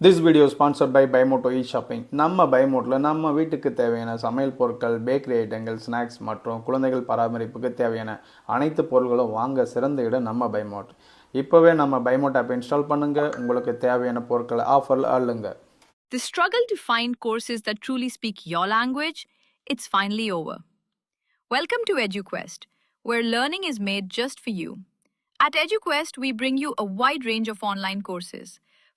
This video sponsored by Bymoto e shopping நம்ம பைமோட்டில் நம்ம வீட்டுக்கு தேவையான சமையல் பொருட்கள் பேக்கரி ஐட்டங்கள் ஸ்நாக்ஸ் மற்றும் குழந்தைகள் பராமரிப்புக்கு தேவையான அனைத்து பொருட்களும் வாங்க சிறந்த இடம் நம்ம பைமோட் இப்போவே நம்ம பைமோட் ஆப் இன்ஸ்டால் பண்ணுங்கள் உங்களுக்கு தேவையான பொருட்களை ஆஃபரில் அள்ளுங்க The struggle to find courses that truly speak your language, it's finally over. Welcome to EduQuest, where learning is made just for you. At EduQuest, we bring you a wide range of online courses,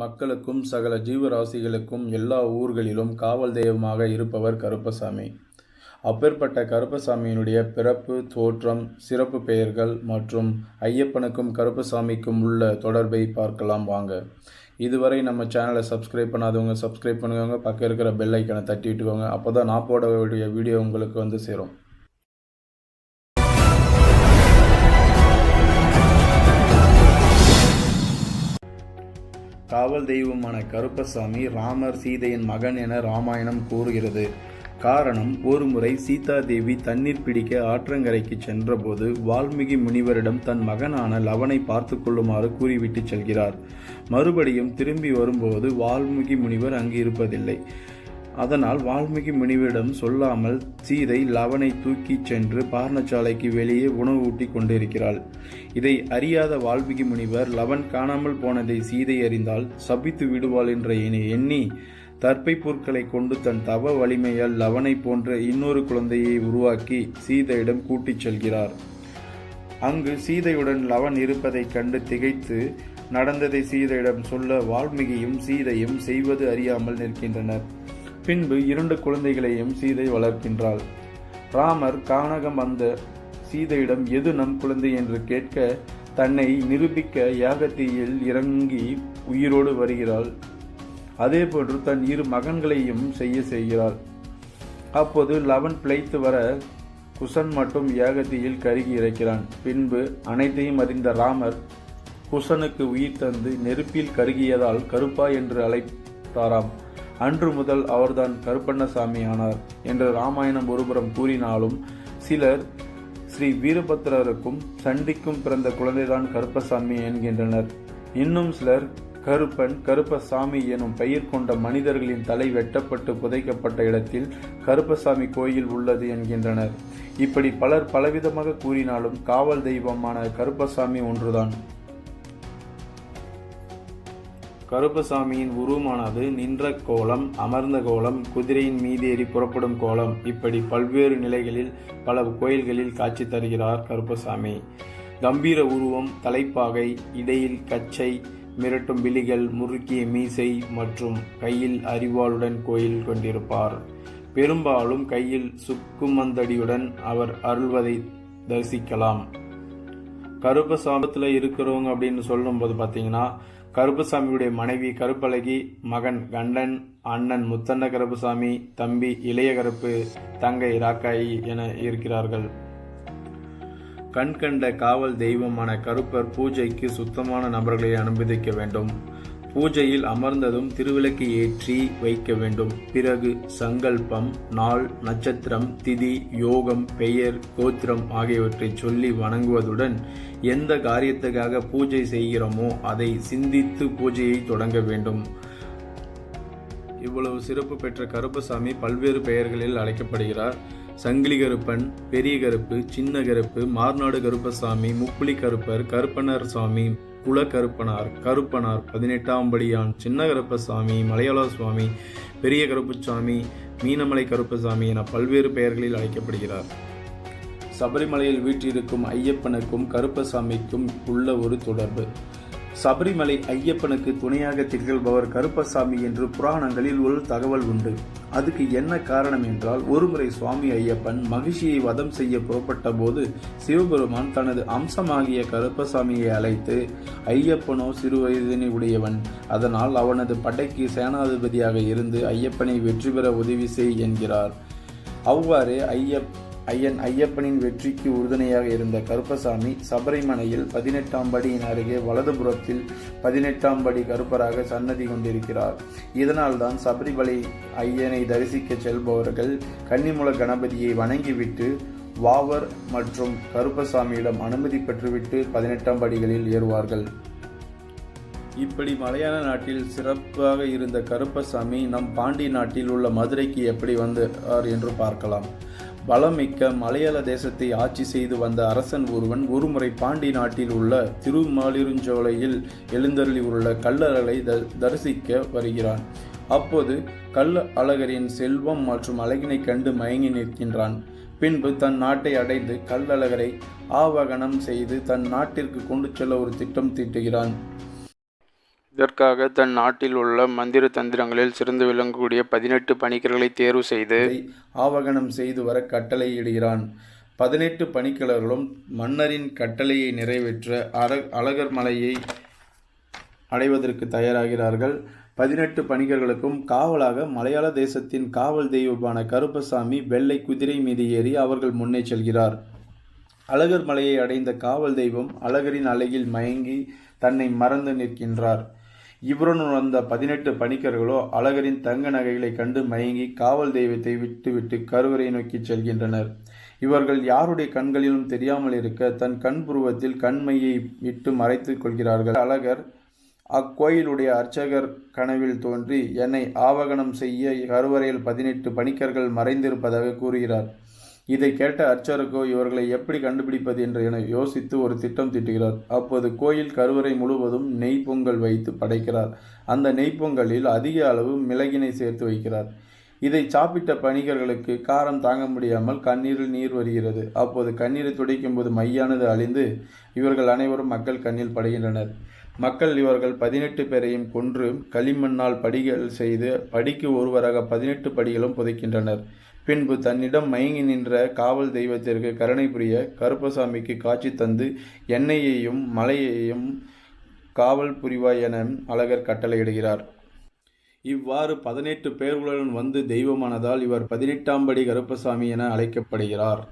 மக்களுக்கும் சகல ஜீவராசிகளுக்கும் எல்லா ஊர்களிலும் காவல் தெய்வமாக இருப்பவர் கருப்பசாமி. அப்பேற்பட்ட கருப்பசாமியினுடைய பிறப்பு தோற்றம் சிறப்பு பெயர்கள் மற்றும் ஐயப்பனுக்கும் கருப்பசாமிக்கும் உள்ள தொடர்பை பார்க்கலாம் வாங்க. இதுவரை நம்ம சேனலை சப்ஸ்கிரைப் பண்ணாதவங்க சப்ஸ்கிரைப் பண்ணுவாங்க பக்கம் இருக்கிற பெல் ஐக்கனை தட்டி விட்டுக்கோங்க அப்போ தான் நான் போட வேண்டிய வீடியோ உங்களுக்கு வந்து சேரும். காவல் தெய்வமான கருப்பசாமி ராமர் சீதையின் மகன் என ராமாயணம் கூறுகிறது. காரணம் ஒருமுறை சீதா தேவி தண்ணீர் பிடிக்க ஆற்றங்கரைக்கு சென்றபோது வால்மீகி முனிவரிடம் தன் மகனான லவனை பார்த்து கொள்ளுமாறு கூறிவிட்டு செல்கிறார். மறுபடியும் திரும்பி வரும்போது வால்மீகி முனிவர் அங்கு இருப்பதில்லை அதனால் வால்மீகி முனிவரிடம் சொல்லாமல் சீதை லவனை தூக்கிச் சென்று பாரணசாலைக்கு வெளியே உணவு ஊட்டி கொண்டிருக்கிறாள். இதை அறியாத வால்மீகி முனிவர் லவன் காணாமல் போனதை சீதை அறிந்தால் சபித்து விடுவாள் என்ற எண்ணி- எண்ணி தற்பை பொருட்களை கொண்டு தன் தவ வலிமையால் லவனை போன்ற இன்னொரு குழந்தையை உருவாக்கி சீதையிடம் கூட்டிச் செல்கிறார். அங்கு சீதையுடன் லவன் இருப்பதைக் கண்டு திகைத்து நடந்ததை சீதையிடம் சொல்ல வால்மீகியும் சீதையும் செய்வது அறியாமல் நிற்கின்றனர். பின்பு இரண்டு குழந்தைகளையும் சீதை வளர்க்கின்றாள். ராமர் கானகம் வந்த சீதையிடம் எது நம் குழந்தை? என்று கேட்க தன்னை நிரூபிக்க யாகத்தீயில் இறங்கி உயிரோடு வருகிறாள். அதேபோன்று தன் இரு மகன்களையும் செய்ய செய்கிறாள். அப்போது லவன் பிழைத்து வர குசன் மட்டும் யாகத்தியில் கருகி இறக்கிறான். பின்பு அனைத்தையும் அறிந்த ராமர் குசனுக்கு உயிர் தந்து நெருப்பில் கருகியதால் கருப்பா என்று அழைத்தாராம். அன்று முதல் அவர்தான் கருப்பண்ணசாமி ஆனார் என்று ராமாயணம் ஒருபுறம் கூறினாலும் சிலர் ஸ்ரீ வீரபத்ரருக்கும் சண்டிக்கும் பிறந்த குழந்தைதான் கருப்பசாமி என்கின்றனர். இன்னும் சிலர் கருப்பன் கருப்பசாமி எனும் பெயர் கொண்ட மனிதர்களின் தலை வெட்டப்பட்டு புதைக்கப்பட்ட இடத்தில் கருப்பசாமி கோயில் உள்ளது என்கின்றனர். இப்படி பலர் பலவிதமாக கூறினாலும் காவல் தெய்வமான கருப்பசாமி ஒன்றுதான். கருப்பசாமியின் உருவமானது நின்ற கோலம் அமர்ந்த கோலம் குதிரையின் மீதேறி புறப்படும் கோலம். இப்படி பல்வேறு நிலைகளில் பல கோயில்களில் காட்சி தருகிறார் கருப்பசாமி. கம்பீர உருவம் தலைப்பாகை இடையில் கச்சை மிரட்டும் விழிகள் முறுக்கிய மீசை மற்றும் கையில் அரிவாளுடன் கோயில் கொண்டிருப்பார். பெரும்பாலும் கையில் சுக்குமந்தடியுடன் அவர் அருள்வதை தரிசிக்கலாம். கருப்பசாமத்தில் இருக்கிறவங்க அப்படின்னு சொல்லும்போது பார்த்தீங்கன்னா கருப்புசாமியுடைய மனைவி கருப்பழகி மகன் கண்டன் அண்ணன் முத்தண்ண கருப்புசாமி தம்பி இளைய கருப்பு தங்கை ராக்காயி என இருக்கிறார்கள். கண்கண்ட காவல் தெய்வமான கருப்பர் பூஜைக்கு சுத்தமான நபர்களை அனுமதிக்க வேண்டும். பூஜையில் அமர்ந்ததும் திருவிளக்கு ஏற்றி வைக்க வேண்டும். பிறகு சங்கல்பம் நாள் நட்சத்திரம் திதி யோகம் பெயர் கோத்திரம் ஆகியவற்றை சொல்லி வணங்குவதுடன் எந்த காரியத்துக்காக பூஜை செய்கிறோமோ அதை சிந்தித்து பூஜையை தொடங்க வேண்டும். இவ்வளவு சிறப்பு பெற்ற கருப்பசாமி பல்வேறு பெயர்களில் அழைக்கப்படுகிறார். சங்கிலி கருப்பன் பெரிய கருப்பு சின்ன கருப்பு மார்நாடு கருப்பசாமி முப்புலி கருப்பர் கருப்பனர் சாமி குலக்கருப்பனார் கருப்பனார் கருப்பனார் பதினெட்டாம் படியான் சின்ன கருப்பசாமி மலையாள சுவாமி பெரிய கருப்புசாமி மீனமலை கருப்பசாமி என பல்வேறு பெயர்களில் அழைக்கப்படுகிறார். சபரிமலையில் வீற்றிருக்கும் ஐயப்பனுக்கும் கருப்பசாமிக்கும் உள்ள ஒரு தொடர்பு. சபரிமலை ஐயப்பனுக்கு துணையாக திகழ்பவர் கருப்பசாமி என்று புராணங்களில் ஒரு தகவல் உண்டு. அதுக்கு என்ன காரணம் என்றால் ஒருமுறை சுவாமி ஐயப்பன் மகிழ்ச்சியை வதம் செய்ய புறப்பட்ட போது சிவபெருமான் தனது அம்சமாகிய கருப்பசாமியை அழைத்து ஐயப்பனோ சிறுவயதினை உடையவன். அதனால் அவனது படைக்கு சேனாதிபதியாக இருந்து ஐயப்பனை வெற்றி பெற உதவி செய் என்கிறார். அவ்வாறே ஐயப் ஐயன் ஐயப்பனின் வெற்றிக்கு உறுதுணையாக இருந்த கருப்பசாமி சபரிமலையில் பதினெட்டாம் படியின் அருகே வலதுபுறத்தில் பதினெட்டாம் படி கருப்பராக சன்னதி கொண்டிருக்கிறார். இதனால்தான் சபரிமலை ஐயனை தரிசிக்க செல்பவர்கள் கன்னிமுல கணபதியை வணங்கிவிட்டு வாவர் மற்றும் கருப்பசாமியிடம் அனுமதி பெற்றுவிட்டு பதினெட்டாம் படிகளில் ஏறுவார்கள். இப்படி மலையாள நாட்டில் சிறப்பாக இருந்த கருப்பசாமி நம் பாண்டி நாட்டில் உள்ள மதுரைக்கு எப்படி வந்தார் என்று பார்க்கலாம். வளமிக்க மலையாள தேசத்தை ஆட்சி செய்து வந்த அரசன் ஒருவன் ஒருமுறை பாண்டி நாட்டில் உள்ள திருமாலிருஞ்சோலையில் எழுந்தருளி உள்ள கல்லறை த தரிசிக்க வருகிறான். அப்போது கல் அழகரின் செல்வம் மற்றும் அழகினை கண்டு மயங்கி நிற்கின்றான். பின்பு தன் நாட்டை அடைந்து கல்லழகரை ஆவகனம் செய்து தன் நாட்டிற்கு கொண்டு செல்ல ஒரு திட்டம் தீட்டுகிறான். இதற்காக தன் நாட்டில் உள்ள மந்திர தந்திரங்களில் சிறந்து விளங்கக்கூடிய பதினெட்டு பணிக்கர்களை தேர்வு செய்து ஆவகனம் செய்து வர கட்டளையிடுகிறான். பதினெட்டு பணிக்கலர்களும் மன்னரின் கட்டளையை நிறைவேற்ற அர அழகர் மலையை அடைவதற்கு தயாராகிறார்கள். பதினெட்டு பணிகர்களுக்கும் காவலாக மலையாள தேசத்தின் காவல் தெய்வமான கருப்பசாமி வெள்ளை குதிரை மீது ஏறி அவர்கள் முன்னே செல்கிறார். அழகர் மலையை அடைந்த காவல் தெய்வம் அழகரின் அழகில் மயங்கி தன்னை மறந்து நிற்கின்றார். இவருடன் வந்த பதினெட்டு பணிக்கர்களோ அழகரின் தங்க நகைகளை கண்டு மயங்கி காவல் தெய்வத்தை விட்டுவிட்டு கருவறை நோக்கி செல்கின்றனர். இவர்கள் யாருடைய கண்களிலும் தெரியாமல் இருக்க தன் கண் புருவத்தில் கண்மையை விட்டு மறைத்துக் கொள்கிறார்கள். அழகர் அக்கோயிலுடைய அர்ச்சகர் கனவில் தோன்றி என்னை ஆவகனம் செய்ய கருவறையில் பதினெட்டு பணிக்கர்கள் மறைந்திருப்பதாக கூறுகிறார். இதை கேட்ட அர்ச்சருக்கோ இவர்களை எப்படி கண்டுபிடிப்பது என்று என யோசித்து ஒரு திட்டம் தீட்டுகிறார். அப்போது கோயில் கருவறை முழுவதும் நெய் பொங்கல் வைத்து படைக்கிறார். அந்த நெய் பொங்கலில் அதிக அளவு மிளகினை சேர்த்து வைக்கிறார். இதை சாப்பிட்ட பணிகர்களுக்கு காரம் தாங்க முடியாமல் கண்ணீரில் நீர் வருகிறது. அப்போது கண்ணீரை துடைக்கும் போது மையானது அழிந்து இவர்கள் அனைவரும் மக்கள் கண்ணில் படுகின்றனர். மக்கள் இவர்கள் பதினெட்டு பேரையும் கொன்று களிமண்ணால் படிகள் செய்து படிக்கு ஒருவராக பதினெட்டு படிகளும் புதைக்கின்றனர். பின்பு தன்னிடம் மயங்கி நின்ற காவல் தெய்வத்திற்கு கருணை புரிய கருப்பசாமிக்கு காட்சி தந்து எண்ணெயையும் மலையையும் காவல் புரிவாய் என அழகர் கட்டளையிடுகிறார். இவ்வாறு பதினெட்டு பேர்களுடன் வந்து தெய்வமானதால் இவர் பதினெட்டாம் படி கருப்பசாமி என அழைக்கப்படுகிறார்.